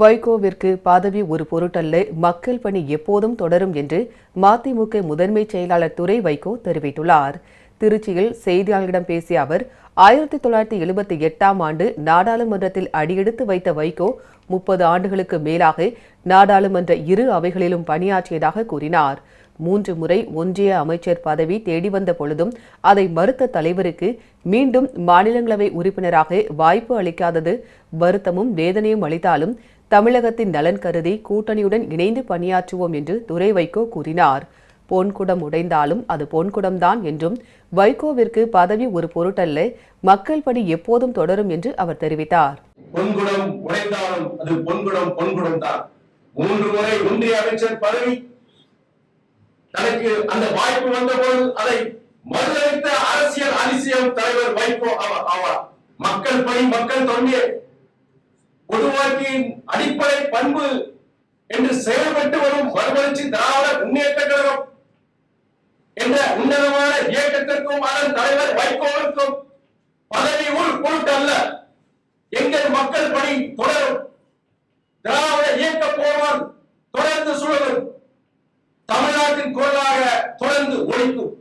வைகோவிற்கு பதவி ஒரு பொருட்டல்ல மக்கள் பணி எப்போதும் தொடரும் என்று மதிமுக முதன்மை செயலாளர் துரை வைகோ தெரிவித்துள்ளார். திருச்சியில் செய்தியாளர்களிடம் பேசிய அவர் ஆயிரத்தி தொள்ளாயிரத்தி எழுபத்தி எட்டாம் ஆண்டு நாடாளுமன்றத்தில் அடியெடுத்து வைத்த வைகோ முப்பது ஆண்டுகளுக்கு மேலாக நாடாளுமன்ற இரு அவைகளிலும் பணியாற்றியதாக கூறினார். மூன்று முறை ஒன்றிய அமைச்சர் பதவி தேடி வந்த பொழுதும் அதை மறுத்த தலைவருக்கு மீண்டும் மாநிலங்களவை உறுப்பினராக வாய்ப்பு அளிக்காதது வருத்தமும் வேதனையும் அளித்தாலும் தமிழகத்தின் நலன் கருதி கூட்டணியுடன் இணைந்து பணியாற்றுவோம் என்று துரை வைகோ கூறினார். பொன்குடம் உடைந்தாலும் அது பொன்குடம்தான் என்றும் வைகோவிற்கு பதவி ஒரு பொருட்டல்ல மக்கள் பணி எப்போதும் தொடரும் என்று அவர் தெரிவித்தார். பொன்குடம் உடைந்தாலும் அது பொன்குடம் பொன்குடம் தான் மூன்று முறை ஒன்றிய அமைச்சர் பதவி தனக்கு அந்த வாய்ப்பு வந்தபோது அதை மறுதளித்த அரசியல் அதிசயம் தலைவர் வைகோ அவர். ஆவார் மக்கள் பணி மக்கள் தொண்டிய பொது வாழ்க்கையின் அடிப்படை பண்பு என்று செயல்பட்டு வரும் மறுமலர்ச்சி திராவிட முன்னேற்ற கழகம் என்ற உன்னதமான இயக்கத்திற்கும் அதன் தலைவர் வைகோவிற்கும் பதவி உள் பொருட்டு அல்ல எங்கள் மக்கள் பணி தொடரும். நேரத்தின் குரலாக தொடர்ந்து ஒழிக்கும்.